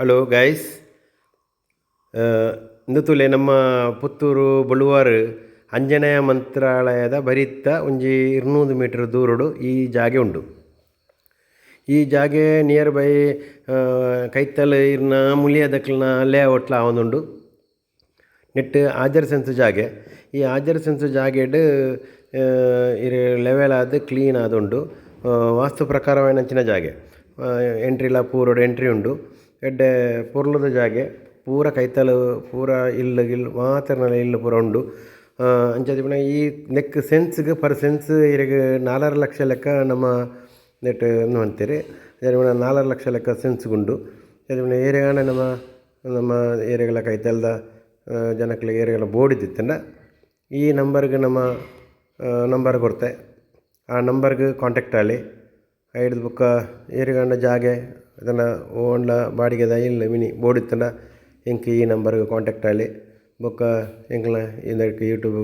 Hello guys ಇಂದು ನಮ್ಮ ಪುತ್ತೂರು ಬಳುವಾರು ಅಂಜನೇಯ ಮಂತ್ರಾಲಯದ ಬರಿತ್ತ ಒಂಜಿ ಇರ್ನೂರು ಮೀಟರ್ ದೂರಡು ಈ ಜಾಗೆ ಉಂಡು. ಈ ಜಾಗೆ ನಿಯರ್ ಬೈ ಕೈತಲ್ ಇರ್ನ ಮುಳಿಯದಕ್ಲನ ಲೇಔಟ್ಲ ಆವೊಂದುಂಡು ನೆಟ್ ಆಜರ್ ಸೆನ್ಸ್ ಜಾಗೆ. ಈ ಆಜರ್ ಸೆನ್ಸ್ ಜಾಗೆಡ್ ಇರ್ ಲೆವೆಲ್ ಆದ ಕ್ಲೀನ್ ಆದುಂಡು ವಾಸ್ತು ಪ್ರಕಾರವಾಯಿನಂಚಿನ ಜಾಗೆ. ಎಂಟ್ರಿಲ ಪೂರೋಡು ಎಂಟ್ರಿ ಉಂಡು. ಎಡ್ಡೆ ಪೊರ್ಲುದ ಜಾಗೆ, ಪೂರ ಕೈತಲು, ಪೂರ ಇಲ್ಲ್ ಗಿಲ್ಲ್ ಮಾತೆರ್ನಲ ಇಲ್ಲ್ ಪೂರ ಉಂಡು. ಅಂಚಾದ್ ಈ ನೆಕ್ ಸೆನ್ಸ್ಗ್, ಪರ್ ಸೆನ್ಸ್ ಇರೆಗ್ ನಾಲರ ಲಕ್ಷ ಲೆಕ್ಕ ನಮ್ಮ ನೆಟ್ ಉಂದು ಪುನ ನಾಲರ ಲಕ್ಷ ಲೆಕ್ಕ ಸೆನ್ಸ್ಗುಂಡು ಗುಂಡು ಪುನ ಏರೆಗಾಂಡ ನಮ ನಮ್ಮ ಏರಿಯಾಗಳ ಕೈತಲ್ದ ಜನಕ್ಲೆಗ್ ಏರಿಯಾಗಳ ಬೋರ್ಡ್ ಇತ್ತಿತ್ತಂಡ ಈ ನಂಬರ್ಗ್ ನಮ್ಮ ನಂಬರ್ ಕೊರ್ತೆ ಆ ನಂಬರ್ಗ್ ಕಾಂಟ್ಯಾಕ್ಟ್ ಆಲಿ ಐಡ್ದು ಬೊಕ್ಕ ಏರೆಗಾಂಡ ಜಾಗೆ ಅದನ್ನ ಓನ್ಲ ಬಾಡಿಗೆದ ಇಲ್ಲ ಮಿನಿ ಬೋರ್ಡ್ ಇತ್ತಲ್ಲ ಎಂಕ್ ಈ ನಂಬರ್ಗೆ ಕಾಂಟ್ಯಾಕ್ಟ್ ಆಲಿ ಬೊಕ್ಕ ಎಂಕ್ಲ ಇಂದಕ್ಕೆ ಯೂಟ್ಯೂಬ್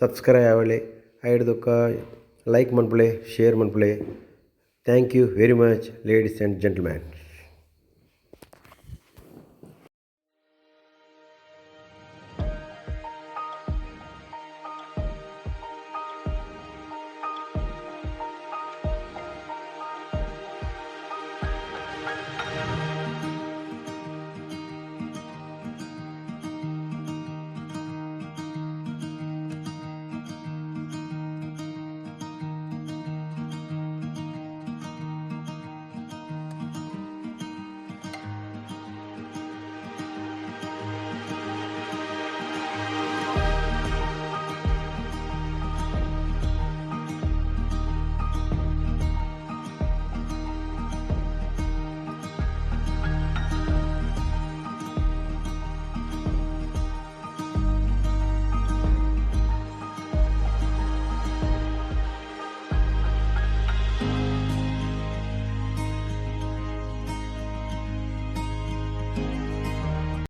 ಸಬ್ಸ್ಕ್ರೈಬ್ ಆಗಲಿ. ಐಡ್ ಬೊಕ್ಕ ಲೈಕ್ ಮನ್ಪುಲೆ share ಮನ್ಪುಲೆ thank you very much ladies and gentleman